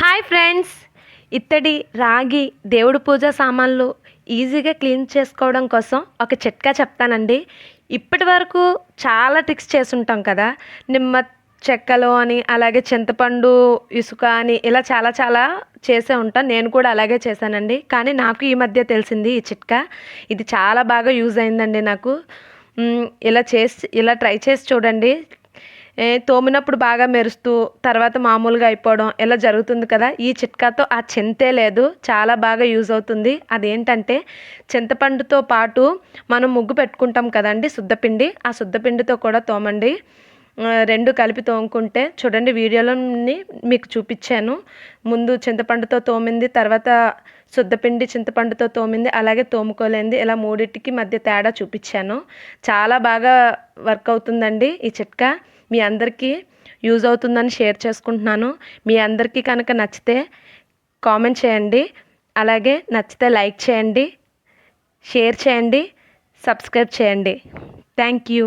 Hi friends. ఇత్తడి రాగి దేవుడి పూజ సామాన్లు ఈజీగా క్లీన్ చేసుకోవడం కోసం ఒక చిట్కా చెప్తానండి. ఇప్పటి వరకు చాలా ట్రిక్స్ చేసుంటాం కదా. నిమ్మ చెక్కలు అని అలాగే చింతపండు ఇసుక అని ఇలా చాలా చాలా చేసే ఉంటాను నేను కూడా అలాగే చేశానండి. కానీ నాకు ఈ మధ్య తెలిసింది ఈ చిట్కా. ఇది చాలా బాగా యూజ్ అయిందండి నాకు. ఇలా చేసి ఇలా ట్రై చేసి చూడండి. తోమినప్పుడు బాగా మెరుస్తూ తర్వాత మామూలుగా అయిపోవడం ఇలా జరుగుతుంది కదా. ఈ చిట్కాతో ఆ చింతే లేదు. చాలా బాగా యూజ్ అవుతుంది. అదేంటంటే చింతపండుతో పాటు మనం ముగ్గు పెట్టుకుంటాం కదండి శుద్ధపిండి. ఆ శుద్ధపిండితో కూడా తోమండి. రెండు కలిపి తోముకుంటే చూడండి వీడియోలోని మీకు చూపించాను. ముందు చింతపండుతో తోమింది తర్వాత శుద్ధపిండి చింతపండుతో తోమింది అలాగే తోముకోలేంది ఇలా మూడింటికి మధ్య తేడా చూపించాను. చాలా బాగా వర్క్ అవుతుందండి ఈ చిట్కా. మీ అందరికీ యూజ్ అవుతుందని షేర్ చేసుకుంటున్నాను. మీ అందరికీ కనుక నచ్చితే కామెంట్ చేయండి. అలాగే నచ్చితే లైక్ చేయండి. షేర్ చేయండి. సబ్స్క్రైబ్ చేయండి. Thank you.